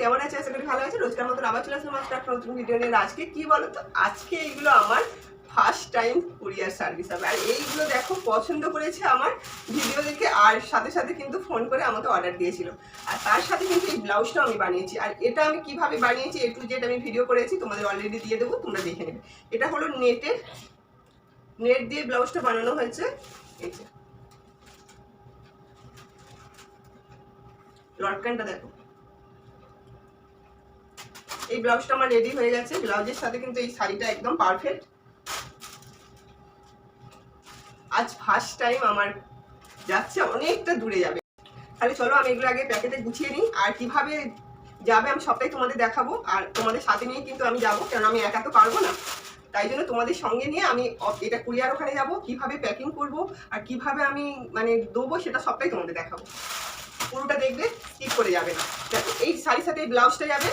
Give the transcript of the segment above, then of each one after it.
কেমন আছো? আশা করি ভালো আছো। রোজকার মতন আবার চলে আসলাম আজকে একটা ভিডিও নিয়ে। আজকে কি বলো তো আজকে এইগুলো আমার টাইম কুরিয়ার সার্ভিস হবে। আর এইগুলো দেখো, পছন্দ করেছে আমার ভিডিও দেখে, আর সাথে সাথে কিন্তু ফোন করে আমাকে অর্ডার দিয়েছিল। আর তার সাথে কিন্তু এই ব্লাউজটাও আমি বানিয়েছি। আর এটা আমি কীভাবে বানিয়েছি এ টু জেড আমি ভিডিও করেছি, তোমাদের অলরেডি দিয়ে দেবো, তোমরা দেখে নেবে। এটা হলো নেটের নেট দিয়ে ব্লাউজটা বানানো হয়েছে। এই যে। লটকানটা দেখো। এই ব্লাউজটা আমার রেডি হয়ে গেছে। ব্লাউজের সাথে কিন্তু এই শাড়িটা একদম পারফেক্ট আজ ফার্স্ট টাইম আমার যাচ্ছে, অনেকটা দূরে যাবে। তাহলে চলো আমি এগুলো আগে প্যাকেটে গুছিয়ে নিই। আর কীভাবে যাবে আমি সবটাই তোমাদের দেখাবো। আর তোমাদের সাথে নিয়ে কিন্তু আমি যাব কারণ আমি একা তো পারব না। তাই জন্য তোমাদের সঙ্গে নিয়ে আমি এটা কুরিয়ার ওখানে যাব, কীভাবে প্যাকিং করব আর কীভাবে আমি মানে দেবো সেটা সবটাই তোমাদের দেখাবো। পুরোটা দেখবে স্কিপ করে যাবে না। দেখো, এই শাড়ির সাথে এই ব্লাউজটা যাবে,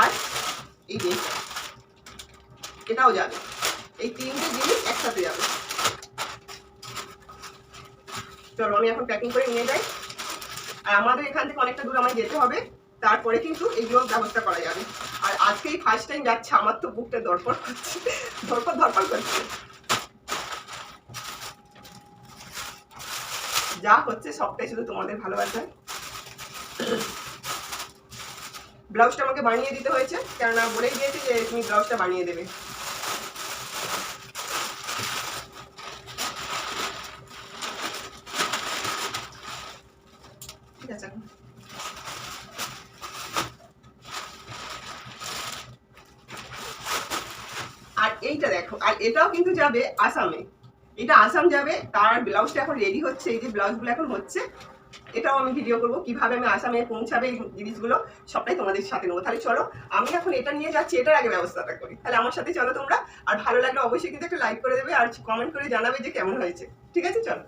আর এই ড্রেসটা এটাও যাবে। এই তিনটে জিনিস একসাথে যাবে। চলো, আমি এখন প্যাকিং করে নিয়ে যাই। আর আমাদের এখান থেকে অনেকটা দূর আমায় যেতে হবে। তারপরে কিন্তু এগুলো ব্যবস্থা করা যাবে। আর আজকেই ফার্স্ট টাইম যাচ্ছে, আমার তো বুকটা দরপর করছে। ধরপর ধরপর করছে। যা হচ্ছে, সবটাই শুধু তোমাদের ভালোবাসা ব্লাউজটা আমাকে বানিয়ে দিতে হয়েছে, কেননা বলেই দিয়েছে যে তুমি ব্লাউজটা বানিয়ে দেবে। এইটা দেখো, আর এটাও কিন্তু যাবে আসামে। এটা আসাম যাবে, তার ব্লাউজটা এখন রেডি হচ্ছে, এই যে ব্লাউজগুলো এখন হচ্ছে। এটাও আমি ভিডিও করব, কীভাবে আমি আসামে পৌঁছাবে এই জিনিসগুলো, সবটাই তোমাদের সাথে নেব। তাহলে চলো, আমি এখন এটা নিয়ে যাচ্ছি, এটার আগে ব্যবস্থাটা করি। তাহলে আমার সাথে চলো তোমরা, আর ভালো লাগলে অবশ্যই কিন্তু একটা লাইক করে দেবে, আর কমেন্ট করে জানাবে যে কেমন হয়েছে। ঠিক আছে, চলো।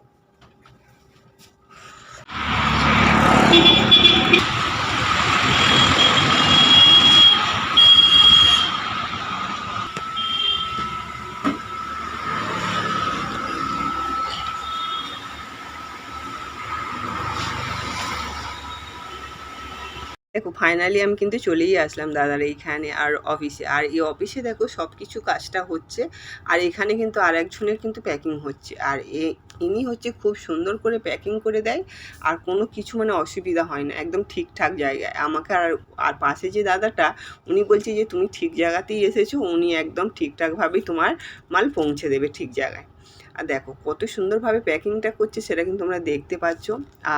দেখো ফাইনালি আমি কিন্তু চলেই আসলাম দাদার এইখানে আর অফিসে আর এই অফিসে দেখো সব কিছু কাজটা হচ্ছে আর এখানে কিন্তু আর একজনের কিন্তু প্যাকিং হচ্ছে। আর এ, ইনি হচ্ছে খুব সুন্দর করে প্যাকিং করে দেয় আর কোনো কিছু মানে অসুবিধা হয় না, একদম ঠিকঠাক জায়গায়। আমাকে আর আর পাশে যে দাদাটা, উনি বলছে যে, তুমি ঠিক জায়গাতেই এসেছ, উনি একদম ঠিকঠাকভাবেই তোমার মাল পৌঁছে দেবে ঠিক জায়গায়। আর দেখো, কত সুন্দরভাবে প্যাকিংটা করছে সেটা কিন্তু তোমরা দেখতে পাচ্ছ।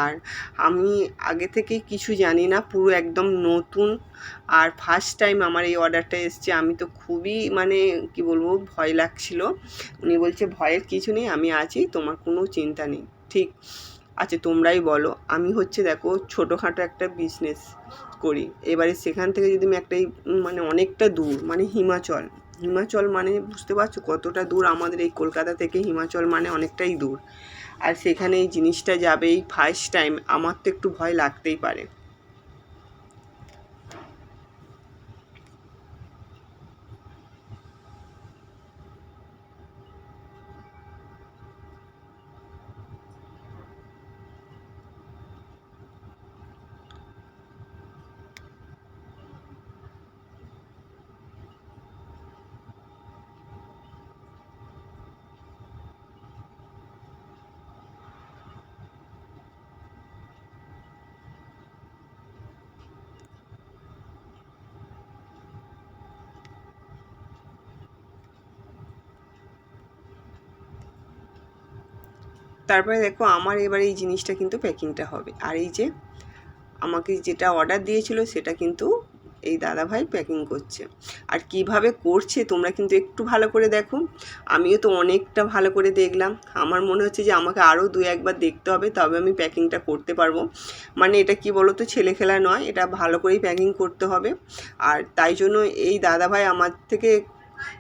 আর আমি আগে থেকে কিছু জানি না, পুরো একদম নতুন। আর ফার্স্ট টাইম আমার এই অর্ডারটা এসছে, আমি তো খুবই মানে কি বলব, ভয় লাগছিল। উনি বলছে, ভয়ের কিছু নেই, আমি আছি, তোমার কোনো চিন্তা নেই। ঠিক আচ্ছা তোমরাই বলো। আমি হচ্ছে দেখো, ছোটোখাটো একটা বিজনেস করি। এবারে সেখান থেকে যদি আমি একটাই মানে অনেকটা দূর মানে হিমাচল হিমাচল মানে বুঝতে পারছ কতটা দূর আমাদের এই কলকাতা থেকে হিমাচল মানে অনেকটাই দূর। আর সেখানে এই জিনিসটা যাবে এই ফার্স্ট টাইম আমার তো একটু ভয় লাগতেই পারে। তারপরে দেখো আমার এবার এই জিনিসটা কিন্তু প্যাকিংটা হবে। আর এই যে আমাকে যেটা অর্ডার দিয়েছিল সেটা কিন্তু এই দাদাভাই প্যাকিং করছে। আর কীভাবে করছে তোমরা কিন্তু একটু ভালো করে দেখো। আমিও তো অনেকটা ভালো করে দেখলাম। আমার মনে হচ্ছে যে আমাকে আরও দু একবার দেখতে হবে, তবে আমি প্যাকিংটা করতে পারব। মানে এটা কি বলো তো ছেলে খেলা নয়, এটা ভালো করেই প্যাকিং করতে হবে। আর তাই জন্য এই দাদাভাই আমার থেকে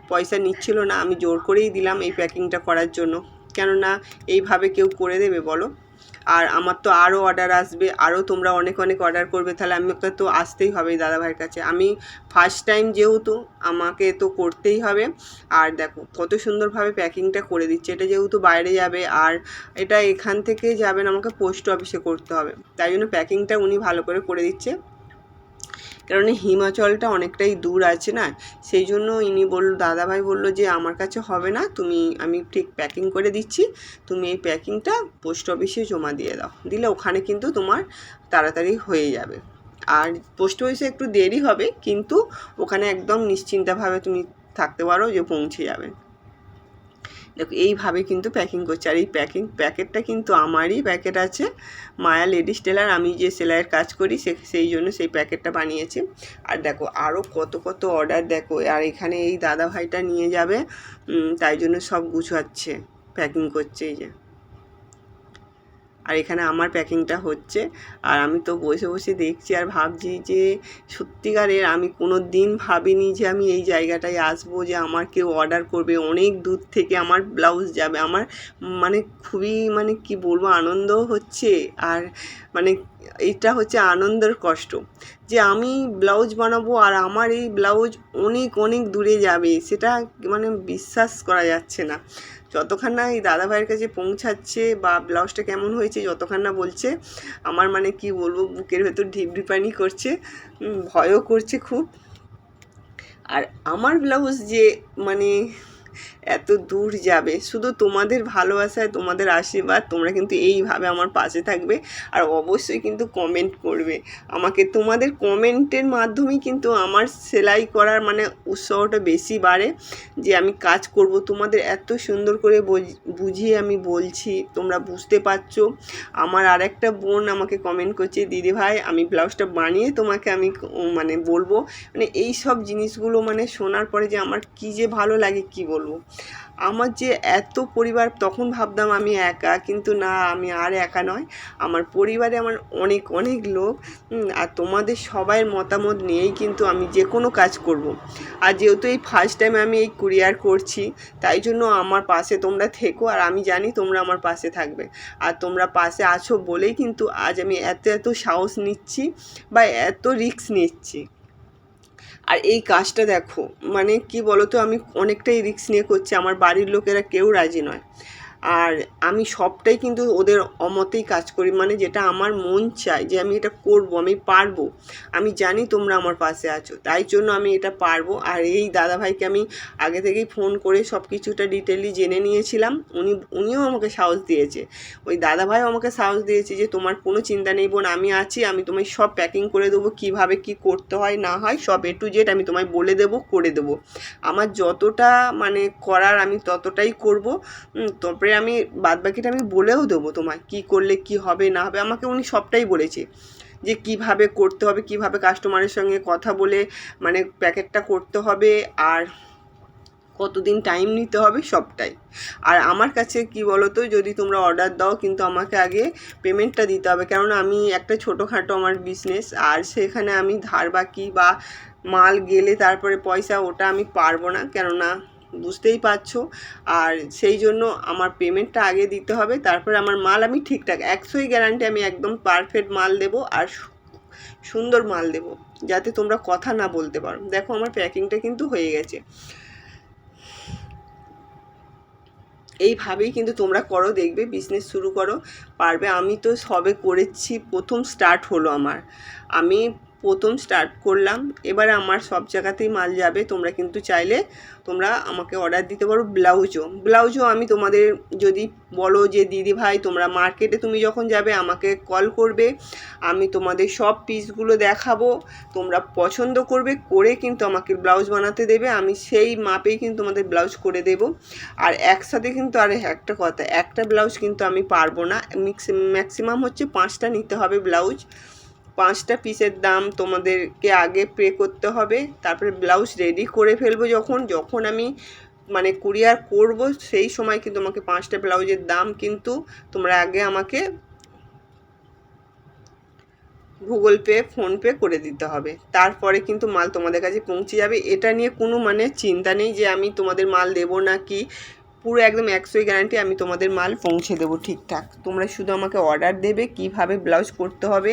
পয়সা নিচ্ছিল না, আমি জোর করেই দিলাম এই প্যাকিংটা করার জন্য। কেননা এইভাবে কেউ করে দেবে বলো। আর আমার তো আরও অর্ডার আসবে, আরও তোমরা অনেক অনেক অর্ডার করবে, তাহলে আমাকে তো আসতেই হবে দাদাভাইয়ের কাছে। আমি ফার্স্ট টাইম যেহেতু, আমাকে তো করতেই হবে। আর দেখো, কত সুন্দরভাবে প্যাকিংটা করে দিচ্ছে। এটা যেহেতু বাইরে যাবে, আর এটা এখান থেকে যাবেন আমাকে পোস্ট অফিসে করতে হবে। তাই জন্য প্যাকিংটা উনি ভালো করে করে দিচ্ছে। কারণ হিমাচলটা অনেকটাই দূর আছে না? সেই জন্য ইনি বলল, দাদাভাই বলল যে আমার কাছে হবে না, তুমি, আমি ঠিক প্যাকিং করে দিচ্ছি। তুমি এই প্যাকিংটা পোস্ট অফিসে জমা দিয়ে দাও। দিলে ওখানে কিন্তু তোমার তাড়াতাড়ি হয়ে যাবে। আর পোস্ট অফিসে একটু দেরি হবে, কিন্তু ওখানে একদম নিশ্চিন্তভাবে তুমি থাকতে পারো যে পৌঁছে যাবে। দেখো, এইভাবে কিন্তু প্যাকিং করছে। আর এই প্যাকিং প্যাকেটটা কিন্তু আমারই প্যাকেট আছে। মায়া লেডিস টেলার আমি যে সেলাইয়ের কাজ করি, সে, সেই জন্য সেই প্যাকেটটা বানিয়েছি। আর দেখো আরও কত কত অর্ডার দেখো। আর এখানে এই দাদা ভাইটা নিয়ে যাবে তাই জন্য সব গুছাচ্ছে প্যাকিং করছে, এই যে। আর এখানে আমার প্যাকিংটা হচ্ছে। আর আমি তো বসে বসে দেখছি আর ভাবছি যে সত্যিকারের আমি কোনো দিন ভাবিনি যে আমি এই জায়গাটায় আসব, যে আমার কেউ অর্ডার করবে। অনেক দূর থেকে আমার ব্লাউজ যাবে। আমার মানে খুবই মানে কি বলব, আনন্দও হচ্ছে। আর মানে এটা হচ্ছে আনন্দের কষ্ট যে আমি ব্লাউজ বানাবো আর আমার এই ব্লাউজ অনেক অনেক দূরে যাবে। সেটা মানে বিশ্বাস করা যাচ্ছে না। যতক্ষণ না এই দাদাভাইয়ের কাছে পৌঁছাচ্ছে বা ব্লাউজটা কেমন হয়েছে যতক্ষণ না বলছে, আমার মানে কি বলব, বুকের ভেতর ঢিপ ঢিপানি করছে ভয়ও করছে খুব। আর আমার ব্লাউজ যে মানে এত দূর যাবে। শুধু তোমাদের ভালোবাসায়, তোমাদের আশীর্বাদ, তোমরা কিন্তু এইভাবে আমার পাশে থাকবে আর অবশ্যই কিন্তু কমেন্ট করবে। আমাকে তোমাদের কমেন্টের মাধ্যমেই কিন্তু আমার সেলাই করার মানে উৎসাহটা বেশি বাড়ে যে আমি কাজ করব। তোমাদের এত সুন্দর করে বোঝ- বুঝিয়ে আমি বলছি, তোমরা বুঝতে পারছ। আমার আর একটা বোন আমাকে কমেন্ট করছে, দিদি ভাই, আমি ব্লাউজটা বানিয়ে তোমাকে আমি মানে বলব। মানে এই সব জিনিসগুলো মানে শোনার পরে যে আমার কি যে ভালো লাগে, কি বলব? আমার যে এত পরিবার, তখন ভাবতাম আমি একা, কিন্তু না, আমি আর একা নয়। আমার পরিবারে আমার অনেক অনেক লোক আর তোমাদের সবাইয়ের মতামত নিয়েই কিন্তু আমি যে কোনো কাজ করব। আর যেহেতু এই ফার্স্ট টাইম আমি এই কুরিয়ার করছি, তাই জন্য আমার পাশে তোমরা থেকো, আর আমি জানি তোমরা আমার পাশে থাকবে। আর তোমরা পাশে আছো বলেই কিন্তু আজ আমি এত এত সাহস নিচ্ছি, বা এত রিস্ক নিচ্ছি। আর এই কাজটা দেখো মানে কি বলো তো আমি অনেকটাই রিস্ক নিয়ে করছি, আমার বাড়ির লোকেরা কেউ রাজি নয়। আর আমি সবটাই কিন্তু ওদের অমতেই কাজ করি। মানে যেটা আমার মন চায় যে আমি এটা করব, আমি পারব। আমি জানি তোমরা আমার পাশে আছো, তাই জন্য আমি এটা পারব। আর এই দাদাভাইকে আমি আগে থেকেই ফোন করে সব কিছুটা ডিটেলি জেনে নিয়েছিলাম। উনি, উনিও আমাকে সাহস দিয়েছে। ওই দাদাভাইও আমাকে সাহস দিয়েছে যে তোমার কোনো চিন্তা নেই বোন, আমি আছি, আমি তোমায় সব প্যাকিং করে দেবো, কীভাবে কি করতে হয়, না হয়, সব এ টু জেড আমি তোমায় বলে দেবো, করে দেবো। আমার যতটা মানে করার আমি ততটাই করব। তারপরে আমি বাদ বাকিটা আমি বলেও দেবো তোমায়, কি করলে কি হবে, না হবে, আমাকে উনি সবটাই বলেছে। যে কীভাবে করতে হবে, কীভাবে কাস্টমারের সঙ্গে কথা বলে মানে প্যাকেটটা করতে হবে, আর কতদিন টাইম নিতে হবে, সবটাই। আর আমার কাছে কি বলো তো যদি তোমরা অর্ডার দাও, কিন্তু আমাকে আগে পেমেন্টটা দিতে হবে। কেননা আমি একটা ছোটোখাটো আমার বিজনেস আর সেখানে আমি ধার বাকি বা মাল গেলে তারপরে পয়সা, ওটা আমি পারব না। কেননা বুঝতেই পারছ। আর সেই জন্য আমার পেমেন্টটা আগে দিতে হবে, তারপরে আমার মাল আমি ঠিকঠাক একশোই গ্যারান্টি আমি একদম পারফেক্ট মাল দেবো আর সুন্দর মাল দেবো, যাতে তোমরা কথা না বলতে পারো। দেখো আমার প্যাকিংটা কিন্তু হয়ে গেছে। এইভাবেই কিন্তু তোমরা করো, দেখবে বিজনেস শুরু করো, পারবে। আমি তো সবে করেছি, প্রথম স্টার্ট হলো আমার। আমি প্রথম স্টার্ট করলাম। এবারে আমার সব জায়গাতেই মাল যাবে। তোমরা কিন্তু চাইলে তোমরা আমাকে অর্ডার দিতে পারো ব্লাউজও। ব্লাউজও আমি তোমাদের যদি বলো যে, দিদি ভাই, তোমরা মার্কেটে তুমি যখন যাবে, আমাকে কল করবে। আমি তোমাদের সব পিসগুলো দেখাবো। তোমরা পছন্দ করবে করে কিন্তু আমাকে ব্লাউজ বানাতে দেবে। আমি সেই মাপেই কিন্তু তোমাদের ব্লাউজ করে দেবো। আর একসাথে কিন্তু, আর একটা কথা, একটা ব্লাউজ কিন্তু আমি পারব না। ম্যাক্সিমাম হচ্ছে পাঁচটা নিতে হবে ব্লাউজ। পাঁচটা পিসের দাম তোমাদেরকে আগে পে করতে হবে, তারপরে ব্লাউজ রেডি করে ফেলব যখন যখন আমি মানে কুরিয়ার করব, সেই সময় কিন্তু আমাকে পাঁচটা ব্লাউজের দাম কিন্তু তোমরা আগে আমাকে গুগল পে ফোনপে করে দিতে হবে। তারপরে কিন্তু মাল তোমাদের কাছে পৌঁছে যাবে। এটা নিয়ে কোনো মানে চিন্তা নেই যে আমি তোমাদের মাল দেবো না কি পুরো একদম একশোই গ্যারান্টি আমি তোমাদের মাল পৌঁছে দেবো ঠিকঠাক। তোমরা শুধু আমাকে অর্ডার দেবে কীভাবে ব্লাউজ করতে হবে।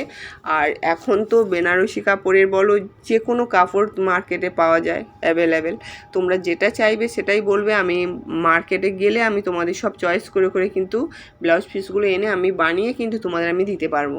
আর এখন তো বেনারসি কাপড়ের বলো যে কোনো কাপড় মার্কেটে পাওয়া যায় অ্যাভেলেবেল তোমরা যেটা চাইবে সেটাই বলবে। আমি মার্কেটে গেলে আমি তোমাদের সব চয়েস করে করে কিন্তু ব্লাউজ পিসগুলো এনে আমি বানিয়ে কিন্তু তোমাদের আমি দিতে পারব।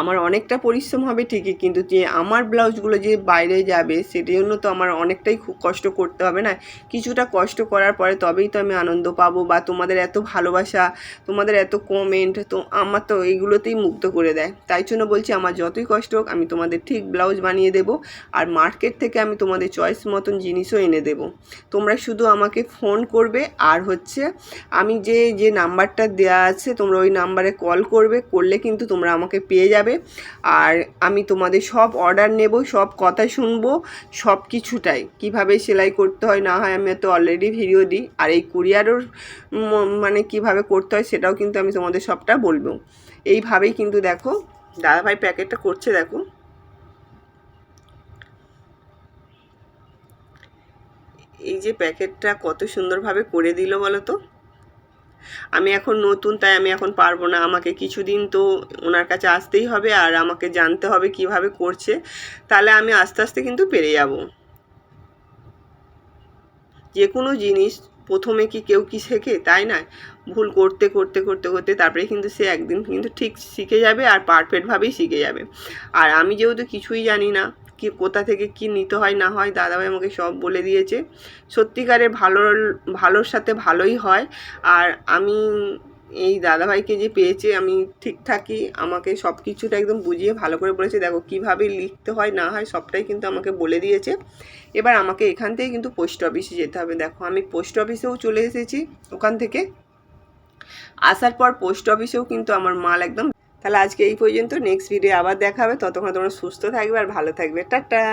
আমার অনেকটা পরিশ্রম হবে ঠিকই, কিন্তু যে আমার ব্লাউজগুলো যে বাইরে যাবে, সেটার জন্য তো আমার অনেকটাই খুব কষ্ট করতে হবে না? কিছুটা কষ্ট করার পরে তবেই তো আমি আনন্দ পাবো বা তোমাদের এত ভালোবাসা, তোমাদের এত কমেন্ট তো আমার তো এইগুলোতেই মুগ্ধ করে দেয়। তাই জন্য বলছি আমার যতই কষ্ট হোক, আমি তোমাদের ঠিক ব্লাউজ বানিয়ে দেবো আর মার্কেট থেকে আমি তোমাদের চয়েস মতন জিনিসও এনে দেবো। তোমরা শুধু আমাকে ফোন করবে আর হচ্ছে আমি যে যে নাম্বারটা দেওয়া আছে, তোমরা ওই নাম্বারে কল করবে, করলে কিন্তু তোমরা আমাকে পেয়ে যাবে। আর আমি তোমাদের সব অর্ডার নেব, সব কথা শুনব, সব কিছুটাই। কীভাবে সেলাই করতে হয়, না হয় আমি তো অলরেডি ভিডিও দিই। আর এই কুরিয়ারও মানে কীভাবে করতে হয়, সেটাও কিন্তু আমি তোমাদের সবটা বলব। এইভাবেই কিন্তু দেখো, দাদাভাই প্যাকেটটা করছে, দেখো। এই যে প্যাকেটটা কত সুন্দরভাবে করে দিল বলো তো? আমি এখন নতুন, তাই আমি এখন পারব না। আমাকে কিছুদিন তো ওনার কাছে আসতেই হবে আর আমাকে জানতে হবে কীভাবে করছে। তাহলে আমি আস্তে আস্তে কিন্তু পেরে যাব। যে কোনো জিনিস প্রথমে কি কেউ কি শেখে? তাই না ভুল করতে করতে করতে করতে তারপরে কিন্তু সে একদিন কিন্তু ঠিক শিখে যাবে আর পারফেক্টভাবেই শিখে যাবে। আর আমি যেহেতু কিছুই জানি না কি, কোথা থেকে কি নিতে হয়, না হয় দাদাভাই আমাকে সব বলে দিয়েছে। সত্যিকারে ভালোর ভালোর সাথে ভালোই হয়। আর আমি এই দাদাভাইকে যে পেয়েছে, আমি ঠিকঠাকই আমাকে সব কিছুটা একদম বুঝিয়ে ভালো করে বলেছে, দেখো, কীভাবে লিখতে হয়, না হয় সবটাই কিন্তু আমাকে বলে দিয়েছে। এবার আমাকে এখান থেকে কিন্তু পোস্ট অফিসে যেতে হবে। দেখো, আমি পোস্ট অফিসেও চলে এসেছি ওখান থেকে। আসার পর পোস্ট অফিসেও কিন্তু আমার মাল একদম তাহলে আজকে এই পর্যন্ত। নেক্সট ভিডিও আবার দেখা হবে। ততক্ষণ তোমরা সুস্থ থাকবে আর ভালো থাকবে। টাটা!